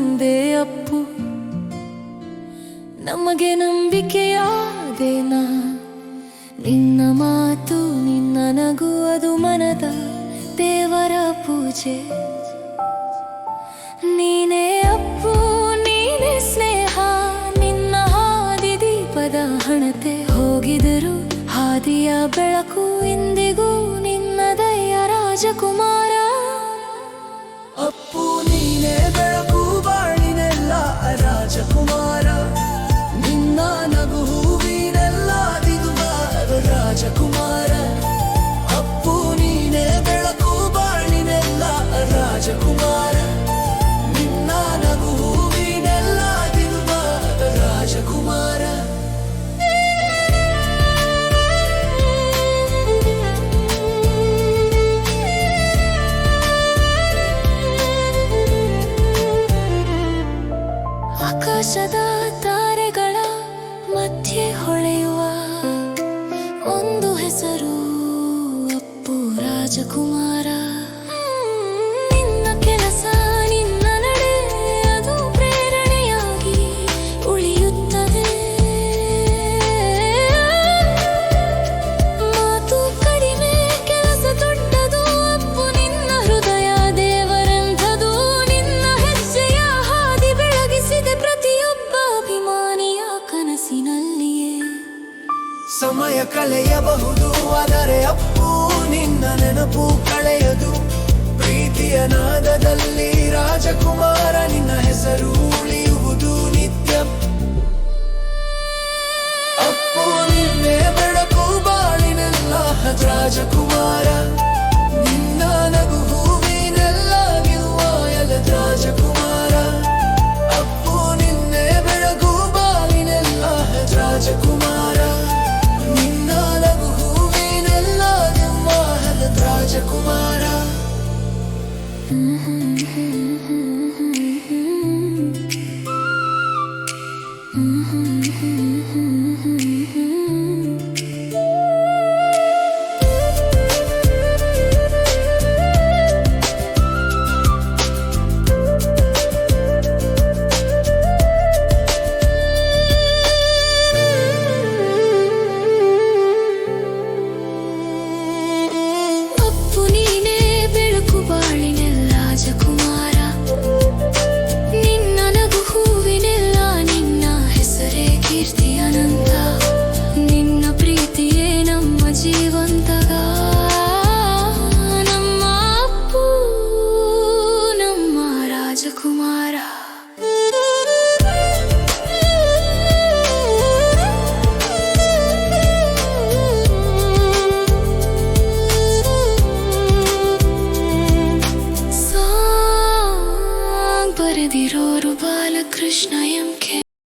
ನಂದೇ ಅಪ್ಪು, ನಮಗೆ ನಂಬಿಕೆಯಾದೇನ? ನಿನ್ನ ಮಾತು ನಿನ್ನ ನಗು, ಅದು ಮನದ ದೇವರ ಪೂಜೆ. ನೀನೇ ಅಪ್ಪು, ನೀನೇ ಸ್ನೇಹ, ನಿನ್ನ ಹಾದಿ ದೀಪದ ಹಣತೆ. ಹೋಗಿದರು ಹಾದಿಯ ಬೆಳಕು ಇಂದಿಗೂ ಆಕಾಶದ ತಾರೆಗಳ ಮಧ್ಯೆ ಹೊಳೆಯುವ ಒಂದು ಹೆಸರು ಅಪ್ಪು ರಾಜಕುಮಾರ. ಸಮಯ ಕಳೆಯಬಹುದು ಆದರೆ ಅಪ್ಪು ನಿನ್ನ ನೆನಪು ಕಳೆಯದು. జీవంతగా నమ్మ అప్పు నమ్మ రాజకుమారా ಸಾಂಗ್ ಬರೆದಿರೋರು ಬಾಲಕೃಷ್ಣ ಎಂ ಕೆ